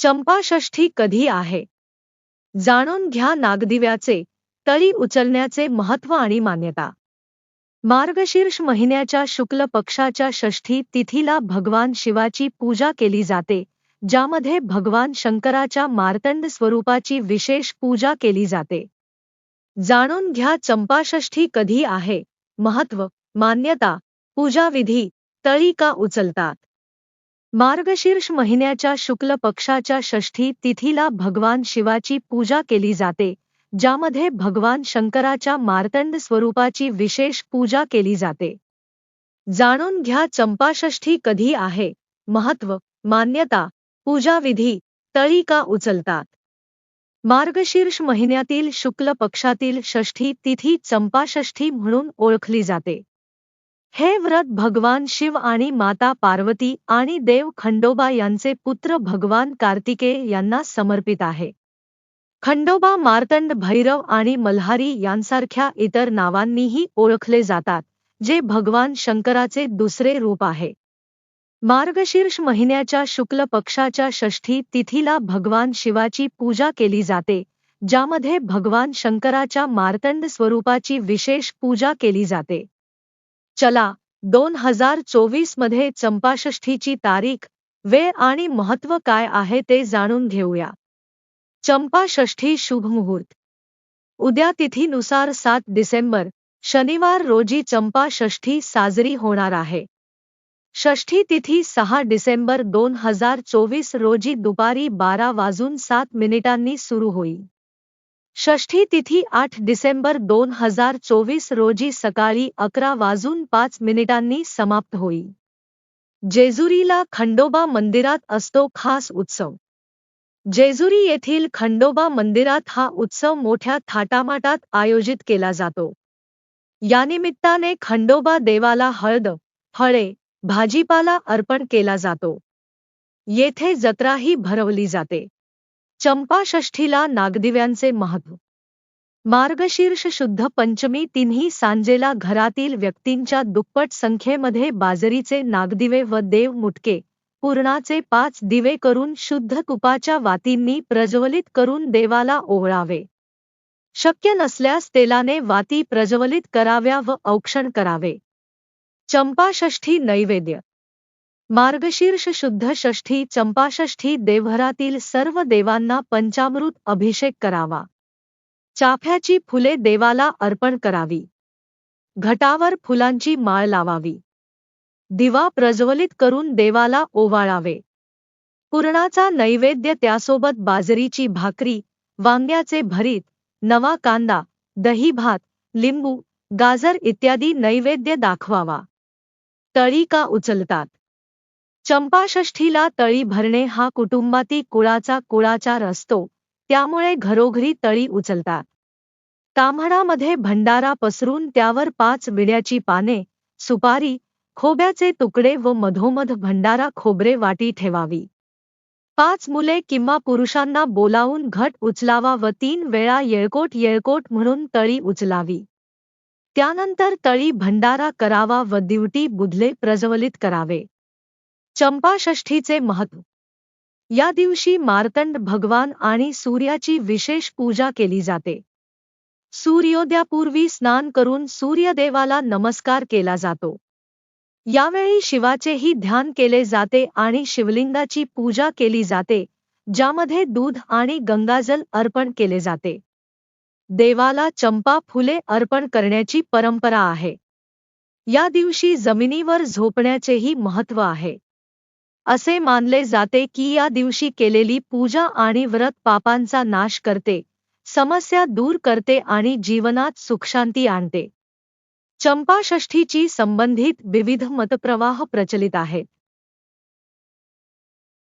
चंपाषष्ठी कधी आहे? जाणून घ्या नागदिव्याचे तळी उचलण्याचे महत्त्व आणि मान्यता. मार्गशीर्ष महिन्याच्या शुक्ल पक्षाच्या षष्ठी तिथीला भगवान शिवाची पूजा केली जाते ज्यामध्ये भगवान शंकराच्या मार्तंड स्वरूपाची विशेष पूजा केली जाते. जाणून घ्या चंपाषष्ठी कधी आहे? महत्त्व मान्यता पूजाविधी तळी का उचलतात? मार्गशीर्ष महिन्याच्या शुक्ल पक्षाच्या षष्ठी तिथीला भगवान शिवाची पूजा केली जाते ज्यामध्ये भगवान शंकराच्या मार्तंड स्वरूपाची विशेष पूजा केली जाते. जाणून घ्या चंपाषष्ठी कधी आहे महत्त्व मान्यता पूजाविधी तळी का उचलतात. मार्गशीर्ष महिन्यातील शुक्ल पक्षातील षष्ठी तिथी चंपाषष्ठी म्हणून ओळखली जाते. हे व्रत भगवान शिव आणि माता पार्वती आणि देव खंडोबा यांचे पुत्र भगवान कार्तिकेय यांना समर्पित आहे. खंडोबा मार्तंड भैरव आणि मल्हारी यांसारख्या इतर नावांनीही ओळखले जातात जे भगवान शंकराचे दुसरे रूप आहे. मार्गशीर्ष महिन्याच्या शुक्ल पक्षाच्या षष्ठी तिथीला भगवान शिवाची पूजा केली जाते ज्यामध्ये भगवान शंकराच्या मार्तंड स्वरूपाची विशेष पूजा केली जाते. चला, दोन हज़ार चोवीस मध्ये तारीख, वेळ आणि महत्त्व काय आहे ते जाणून घेऊया. चंपाषष्ठी शुभ मुहूर्त उद्या तिथीनुसार सात डिसेंबर, शनिवार रोजी चंपाषष्ठी साजरी होणार आहे. षष्ठी तिथी सहा डिसेंबर दोन हज़ार चोवीस रोजी दुपारी बारा वाजून सात मिनिटांनी सुरू होईल. षष्ठी तिथी आठ डिसेंबर दोन हजार चोवीस रोजी सकाळी अकरा वाजून पाच मिनिटांनी समाप्त होईल जेजुरीला खंडोबा मंदिरात असतो खास उत्सव. जेजुरी येथील खंडोबा मंदिरात हा उत्सव मोठ्या थाटामाटात आयोजित केला जातो. यानिमित्ताने खंडोबा देवाला हळद फळे भाजीपाला अर्पण केला जातो. येथे जत्राही भरवली जाते. चंपाषष्ठीला नागदिव्यांचे महत्त्व मार्गशीर्ष शुद्ध पंचमी तिन्ही सांजेला घरातील व्यक्तींच्या दुप्पट संख्येमध्ये बाजरीचे नागदिवे व देव मुटके पूर्णाचे पाच दिवे करून शुद्ध तुपाच्या वातींनी प्रज्वलित करून देवाला ओवळावे. शक्य नसल्यास तेलाने वाती प्रज्वलित कराव्या व औक्षण करावे. चंपाषष्ठी नैवेद्य. मार्गशीर्ष शुद्ध षष्ठी चंपाषष्ठी देवघरातील सर्व देवांना पंचामृत अभिषेक करावा. चाफ्याची फुले देवाला अर्पण करावी. घटावर फुलांची माळ लावावी. दिवा प्रज्वलित करून देवाला ओवाळावे. पुरणाचा नैवेद्य त्यासोबत बाजरीची भाकरी वांग्याचे भरीत नवा कांदा दही भात लिंबू गाजर इत्यादी नैवेद्य दाखवावा. तळी का उचलतात? चंपाषष्ठीला तळी भरणे हा कुटुंबातील कुळाचा कुळाचार असतो त्यामुळे घरोघरी तळी उचलतात ताम्हणामध्ये भंडारा पसरून त्यावर पाच विड्याची पाने सुपारी खोब्याचे तुकडे व मधोमध भंडारा खोबरे वाटी ठेवावी. पाच मुले किंवा पुरुषांना बोलावून घट उचलावा व तीन वेळा येळकोट येळकोट म्हणून तळी उचलावी. त्यानंतर तळी भंडारा करावा व दिवटी बुधले प्रज्वलित करावे. चंपाषष्ठीचे महत्त्व या दिवशी मार्तंड भगवान आणि सूर्याची विशेष पूजा केली जाते. सूर्योदयापूर्वी स्नान करून सूर्यदेवाला नमस्कार केला जातो. यावेळी शिवाचेही ध्यान केले जाते आणि शिवलिंगाची पूजा केली जाते ज्यामध्ये दूध आणि गंगाजल अर्पण केले जाते. देवाला चंपा फुले अर्पण करण्याची परंपरा आहे. या दिवशी जमिनीवर झोपण्याचेही महत्त्व आहे. असे मानले जाते की या दिवशी केलेली पूजा आणि व्रत पापांचा नाश करते समस्या दूर करते आणि जीवनात सुखशांती आणते. चंपाषष्ठीची संबंधित विविध मतप्रवाह प्रचलित आहेत.